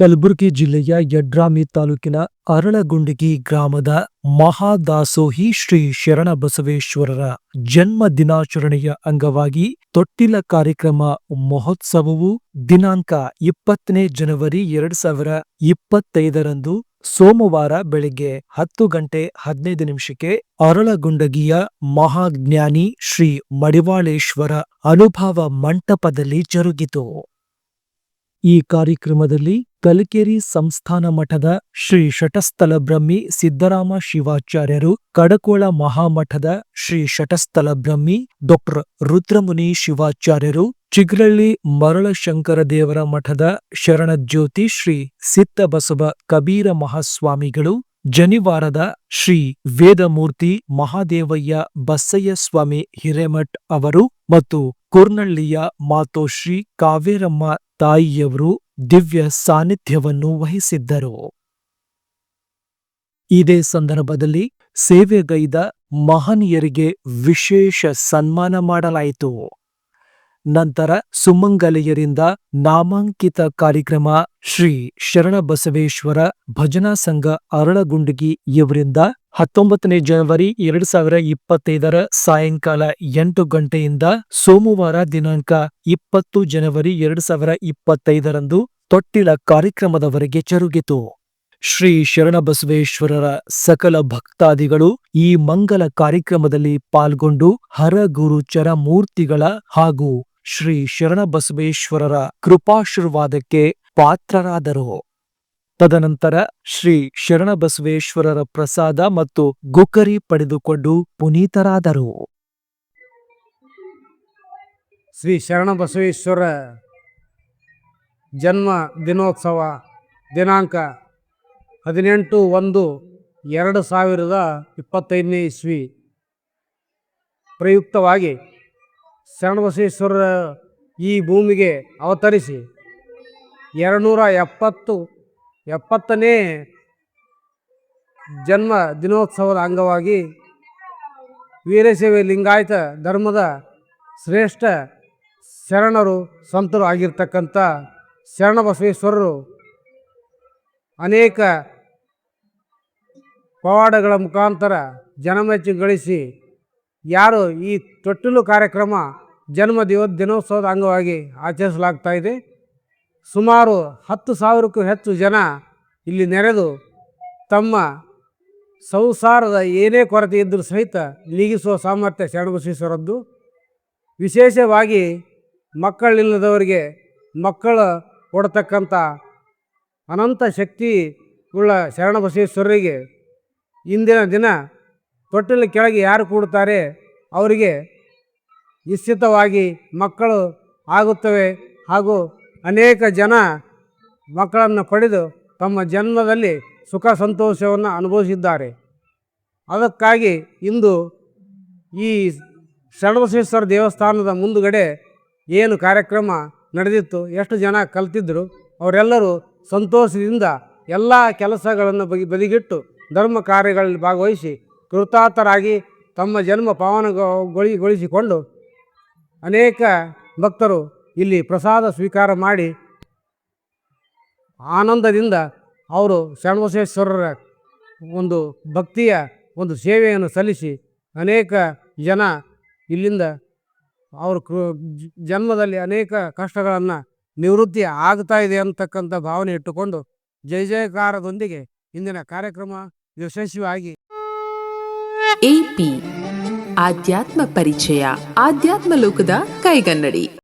ಕಲಬುರಗಿ ಜಿಲ್ಲೆಯ ಯಡ್ರಾಮಿ ತಾಲೂಕಿನ ಅರಳಗುಂಡಗಿ ಗ್ರಾಮದ ಮಹಾದಾಸೋಹಿ ಶ್ರೀ ಶರಣಬಸವೇಶ್ವರರ ಜನ್ಮ ದಿನಾಚರಣೆಯ ಅಂಗವಾಗಿ ತೊಟ್ಟಿಲ ಕಾರ್ಯಕ್ರಮ ಮಹೋತ್ಸವವು ದಿನಾಂಕ ಇಪ್ಪತ್ತನೇ ಜನವರಿ ಎರಡ್ ಸಾವಿರ ಇಪ್ಪತ್ತೈದರಂದು ಸೋಮವಾರ ಬೆಳಿಗ್ಗೆ ಹತ್ತು ಗಂಟೆ ಹದಿನೈದು ನಿಮಿಷಕ್ಕೆ ಅರಳಗುಂಡಗಿಯ ಮಹಾಜ್ಞಾನಿ ಶ್ರೀ ಮಡಿವಾಳೇಶ್ವರ ಅನುಭವ ಮಂಟಪದಲ್ಲಿ ಜರುಗಿತು. ಈ ಕಾರ್ಯಕ್ರಮದಲ್ಲಿ ಕಲಕೇರಿ ಸಂಸ್ಥಾನ ಮಠದ ಶ್ರೀ ಶಟಸ್ಥಲ ಬ್ರಹ್ಮಿ ಸಿದ್ದರಾಮ ಶಿವಾಚಾರ್ಯರು, ಕಡಕೋಳ ಮಹಾಮಠದ ಶ್ರೀ ಶಟಸ್ಥಲ ಬ್ರಹ್ಮಿ ಡಾಕ್ಟರ್ ರುದ್ರಮುನಿ ಶಿವಾಚಾರ್ಯರು, ಚಿಗ್ರಳ್ಳಿ ಮರಳಶಂಕರ ದೇವರ ಮಠದ ಶರಣಜ್ಯೋತಿ ಶ್ರೀ ಸಿದ್ದಬಸವ ಕಬೀರ ಮಹಾಸ್ವಾಮಿಗಳು, ಜನಿವಾರದ ಶ್ರೀ ವೇದಮೂರ್ತಿ ಮಹಾದೇವಯ್ಯ ಬಸಯ್ಯ ಸ್ವಾಮಿ ಹಿರೇಮಠ್ ಅವರು ಮತ್ತು ಕುರ್ನಳ್ಳಿಯ ಮಾತೋಶ್ರೀ ಕಾವೇರಮ್ಮ ತಾಯಿಯವರು ದಿವ್ಯ ಸಾನ್ನಿಧ್ಯವನ್ನು ವಹಿಸಿದ್ದರು. ಇದೇ ಸಂದರ್ಭದಲ್ಲಿ ಸೇವೆಗೈದ ಮಹನೀಯರಿಗೆ ವಿಶೇಷ ಸನ್ಮಾನ ಮಾಡಲಾಯಿತು. ನಂತರ ಸುಮಂಗಲೆಯರಿಂದ ನಾಮಾಂಕಿತ ಕಾರ್ಯಕ್ರಮ ಶ್ರೀ ಶರಣಬಸವೇಶ್ವರ ಭಜನಾ ಸಂಘ ಅರಳಗುಂಡಗಿ ಇವರಿಂದ ಹತ್ತೊಂಬತ್ತನೇ ಜನವರಿ ಎರಡು ಸಾವಿರ ಇಪ್ಪತ್ತೈದರ ಸಾಯಂಕಾಲ ಎಂಟು ಗಂಟೆಯಿಂದ ಸೋಮವಾರ ದಿನಾಂಕ ಇಪ್ಪತ್ತು ಜನವರಿ ಎರಡು ಸಾವಿರ ಇಪ್ಪತ್ತೈದರಂದು ತೊಟ್ಟಿಲ ಕಾರ್ಯಕ್ರಮದವರೆಗೆ ಜರುಗಿತು. ಶ್ರೀ ಶರಣಬಸವೇಶ್ವರರ ಸಕಲ ಭಕ್ತಾದಿಗಳು ಈ ಮಂಗಲ ಕಾರ್ಯಕ್ರಮದಲ್ಲಿ ಪಾಲ್ಗೊಂಡು ಹರಗುರುಚರ ಮೂರ್ತಿಗಳ ಹಾಗೂ ಶ್ರೀ ಶರಣಬಸವೇಶ್ವರರ ಕೃಪಾಶೀರ್ವಾದಕ್ಕೆ ಪಾತ್ರರಾದರು. ತದನಂತರ ಶ್ರೀ ಶರಣಬಸವೇಶ್ವರರ ಪ್ರಸಾದ ಮತ್ತು ಗುಕರಿ ಪಡೆದುಕೊಂಡು ಪುನೀತರಾದರು. ಶ್ರೀ ಶರಣಬಸವೇಶ್ವರ ಜನ್ಮ ದಿನೋತ್ಸವ ದಿನಾಂಕ ಹದಿನೆಂಟು ಒಂದು ಎರಡು ಸಾವಿರದ ಇಪ್ಪತ್ತೈದನೇ ಇಸ್ವಿ. ಪ್ರಯುಕ್ತವಾಗಿ ಶರಣಬಸವೇಶ್ವರರ ಈ ಭೂಮಿಗೆ ಅವತರಿಸಿ. ಎರಡುನೂರ ಎಪ್ಪತ್ತು ಎಪ್ಪತ್ತನೇ ಜನ್ಮ ದಿನೋತ್ಸವದ ಅಂಗವಾಗಿ ವೀರಶೈವ ಲಿಂಗಾಯತ ಧರ್ಮದ ಶ್ರೇಷ್ಠ ಶರಣರು, ಸಂತರು ಆಗಿರ್ತಕ್ಕಂಥ ಶರಣಬಸವೇಶ್ವರರು ಅನೇಕ ಪವಾಡಗಳ ಮುಖಾಂತರ ಜನಮೆಚ್ಚು ಗಳಿಸಿ, ಯಾರು ಈ ತೊಟ್ಟಿಲು ಕಾರ್ಯಕ್ರಮ ಜನ್ಮ ದಿವ ದಿನೋತ್ಸವದ ಅಂಗವಾಗಿ ಆಚರಿಸಲಾಗ್ತಾ ಇದೆ ಸುಮಾರು ಹತ್ತು ಸಾವಿರಕ್ಕೂ ಹೆಚ್ಚು ಜನ ಇಲ್ಲಿ ನೆರೆದು ತಮ್ಮ ಸಂಸಾರದ ಏನೇ ಕೊರತೆ ಇದ್ದರೂ ಸಹಿತ ನೀಗಿಸುವ ಸಾಮರ್ಥ್ಯ ಶರಣಬಸವೇಶ್ವರದ್ದು. ವಿಶೇಷವಾಗಿ ಮಕ್ಕಳಿಲ್ಲದವರಿಗೆ ಮಕ್ಕಳು ಕೊಡತಕ್ಕಂಥ ಅನಂತ ಶಕ್ತಿ ಉಳ್ಳ ಶರಣಬಸವೇಶ್ವರರಿಗೆ ಇಂದಿನ ದಿನ ತೊಟ್ಟಿಲ ಕೆಳಗೆ ಯಾರು ಕೂಡುತ್ತಾರೆ ಅವರಿಗೆ ನಿಶ್ಚಿತವಾಗಿ ಮಕ್ಕಳು ಆಗುತ್ತವೆ ಹಾಗೂ ಅನೇಕ ಜನ ಮಕ್ಕಳನ್ನು ಪಡೆದು ತಮ್ಮ ಜನ್ಮದಲ್ಲಿ ಸುಖ ಸಂತೋಷವನ್ನು ಅನುಭವಿಸಿದ್ದಾರೆ. ಅದಕ್ಕಾಗಿ ಇಂದು ಈ ಶರಣಬಸವೇಶ್ವರ ದೇವಸ್ಥಾನದ ಮುಂದುಗಡೆ ಏನು ಕಾರ್ಯಕ್ರಮ ನಡೆದಿತ್ತು, ಎಷ್ಟು ಜನ ಕಲ್ತಿದ್ದರು ಅವರೆಲ್ಲರೂ ಸಂತೋಷದಿಂದ ಎಲ್ಲ ಕೆಲಸಗಳನ್ನು ಬಗೆ ಬದಿಗಿಟ್ಟು ಧರ್ಮ ಕಾರ್ಯಗಳಲ್ಲಿ ಭಾಗವಹಿಸಿ ಕೃತಾರ್ಥರಾಗಿ ತಮ್ಮ ಜನ್ಮ ಪಾವನಗೊಳಿಗೊಳಿಸಿಕೊಂಡು ಅನೇಕ ಭಕ್ತರು ಇಲ್ಲಿ ಪ್ರಸಾದ ಸ್ವೀಕಾರ ಮಾಡಿ ಆನಂದದಿಂದ ಅವರು ಶರಣಬಸವೇಶ್ವರರ ಒಂದು ಭಕ್ತಿಯ ಒಂದು ಸೇವೆಯನ್ನು ಸಲ್ಲಿಸಿ ಅನೇಕ ಜನ ಇಲ್ಲಿಂದ ಅವರು ಜನ್ಮದಲ್ಲಿ ಅನೇಕ ಕಷ್ಟಗಳನ್ನು ನಿವೃತ್ತಿ ಆಗ್ತಾ ಇದೆ ಅಂತಕ್ಕಂಥ ಭಾವನೆ ಇಟ್ಟುಕೊಂಡು ಜಯ ಜಯಕಾರದೊಂದಿಗೆ ಇಂದಿನ ಕಾರ್ಯಕ್ರಮ ಯಶಸ್ವಿಯಾಗಿ ಆಧ್ಯಾತ್ಮ ಪರಿಚಯ ಆಧ್ಯಾತ್ಮ ಲೋಕದ ಕೈಗನ್ನಡಿ.